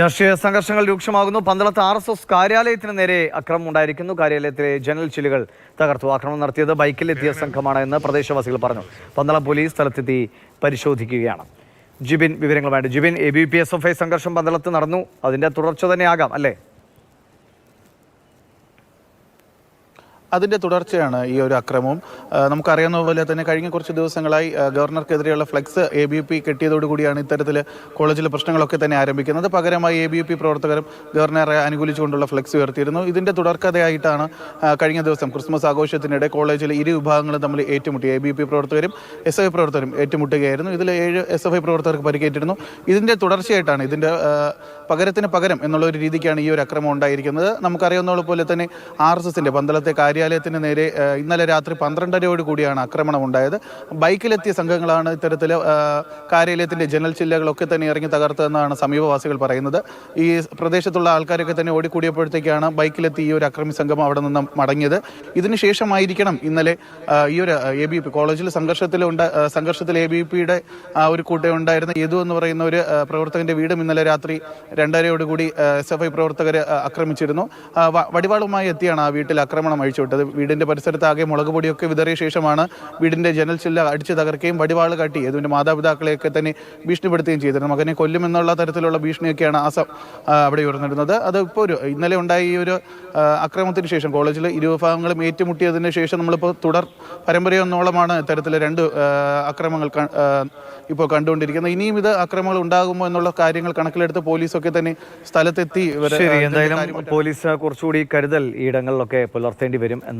രാഷ്ട്രീയ സംഘർഷങ്ങൾ രൂക്ഷമാകുന്നു. പന്തളത്ത് ആർ എസ് എസ് കാര്യാലയത്തിന് നേരെ അക്രമം ഉണ്ടായിരിക്കുന്നു. കാര്യാലയത്തിലെ ജനൽ ചില്ലുകൾ തകർത്തു. ആക്രമണം നടത്തിയത് ബൈക്കിലെത്തിയ സംഘമാണ് എന്ന് പ്രദേശവാസികൾ പറഞ്ഞു. പന്തളം പോലീസ് സ്ഥലത്തെത്തി പരിശോധിക്കുകയാണ്. Jibin വിവരങ്ങളുമായിട്ട്. Jibin A B P S F I സംഘർഷം പന്തളത്ത് നടന്നു. അതിന്റെ തുടർച്ച തന്നെയാകാം അല്ലേ? അതിന്റെ തുടർച്ചയാണ് ഈ ഒരു അക്രമവും. നമുക്കറിയാവുന്ന പോലെ തന്നെ കഴിഞ്ഞ കുറച്ച് ദിവസങ്ങളായി ഗവർണർക്കെതിരെയുള്ള ഫ്ലെക്സ് എ ബി പി കെട്ടിയതോടുകൂടിയാണ് ഇത്തരത്തിൽ കോളേജിലെ പ്രശ്നങ്ങളൊക്കെ തന്നെ ആരംഭിക്കുന്നത്. പകരമായി എ ബി പി പ്രവർത്തകരും ഗവർണറെ അനുകൂലിച്ചുകൊണ്ടുള്ള ഫ്ലെക്സ് ഉയർത്തിയിരുന്നു. ഇതിന്റെ തുടർക്കഥയായിട്ടാണ് കഴിഞ്ഞ ദിവസം ക്രിസ്മസ് ആഘോഷത്തിനിടെ കോളേജിലെ ഇരു വിഭാഗങ്ങളും തമ്മിൽ ഏറ്റുമുട്ടി. എ ബി പി പ്രവർത്തകരും എസ് എഫ് ഐ പ്രവർത്തകരും ഏറ്റുമുട്ടുകയായിരുന്നു. ഇതിൽ ഏഴ് എസ് എഫ് ഐ പ്രവർത്തകർക്ക് പരിക്കേറ്റിരുന്നു. ഇതിന്റെ തുടർച്ചയായിട്ടാണ് ഇതിന്റെ പകരത്തിന് പകരം എന്നുള്ള ഒരു രീതിക്കാണ് ഈ ഒരു അക്രമം ഉണ്ടായിരിക്കുന്നത്. നമുക്കറിയാവുന്ന പോലെ തന്നെ ആർ എസ് എസിന്റെ പന്തളത്തെ കാര്യാലയത്തിന് നേരെ ഇന്നലെ രാത്രി പന്ത്രണ്ടരയോട് കൂടിയാണ് ആക്രമണം ഉണ്ടായത്. ബൈക്കിലെത്തിയ സംഘങ്ങളാണ് ഇത്തരത്തിൽ കാര്യാലയത്തിന്റെ ജനൽ ചില്ലകളൊക്കെ തന്നെ ഇറങ്ങി തകർത്തതെന്നാണ് സമീപവാസികൾ പറയുന്നത്. ഈ പ്രദേശത്തുള്ള ആൾക്കാരൊക്കെ തന്നെ ഓടിക്കൂടിയപ്പോഴത്തേക്കാണ് ബൈക്കിലെത്തി ഈ ഒരു അക്രമി സംഘം അവിടെ നിന്ന് മടങ്ങിയത്. ഇതിനുശേഷമായിരിക്കണം ഇന്നലെ ഈ ഒരു എ ബി പി കോളേജിൽ സംഘർഷത്തിൽ ഉണ്ട സംഘർഷത്തിൽ എ ബി പിയുടെ ഒരു കൂട്ടം ഉണ്ടായിരുന്ന യദു എന്ന് പറയുന്ന ഒരു പ്രവർത്തകന്റെ വീടും ഇന്നലെ രാത്രി രണ്ടരയോടുകൂടി എസ് എഫ് ഐ പ്രവർത്തകർ ആക്രമിച്ചിരുന്നു. വടിവാളുമായി എത്തിയാണ് ആ വീട്ടിൽ ആക്രമണം അഴിച്ചുവിട്ടത്. വീടിന്റെ പരിസരത്ത് ആകെ മുളക് പൊടിയൊക്കെ വിതറിയ ശേഷമാണ് വീടിന്റെ ജനൽ ചില്ല അടിച്ചു തകർക്കുകയും വടിവാൾ കാട്ടി. അതിന്റെ മാതാപിതാക്കളെയൊക്കെ തന്നെ ഭീഷണിപ്പെടുത്തുകയും ചെയ്തിരുന്നു. മകനെ കൊല്ലുമെന്നുള്ള തരത്തിലുള്ള ഭീഷണിയൊക്കെയാണ് ആ അവിടെ ഉയർന്നിരുന്നത്. അത് ഇപ്പോൾ ഒരു ഇന്നലെ ഉണ്ടായ ഈ ഒരു അക്രമത്തിന് ശേഷം കോളേജിൽ ഇരുവിഭാഗങ്ങളും ഏറ്റുമുട്ടിയതിന് ശേഷം നമ്മളിപ്പോൾ തുടർ പരമ്പരയൊന്നോളമാണ് ഇത്തരത്തിൽ രണ്ട് അക്രമങ്ങൾ ഇപ്പോൾ കണ്ടുകൊണ്ടിരിക്കുന്നത്. ഇനിയും ഇത് അക്രമങ്ങൾ ഉണ്ടാകുമോ എന്നുള്ള കാര്യങ്ങൾ കണക്കിലെടുത്ത് പോലീസൊക്കെ തന്നെ സ്ഥലത്തെത്തി ശരി എന്തായാലും പോലീസ് കുറച്ചുകൂടി കരുതൽ ഈ ഇടങ്ങളിലൊക്കെ പുലർത്തേണ്ടി വരും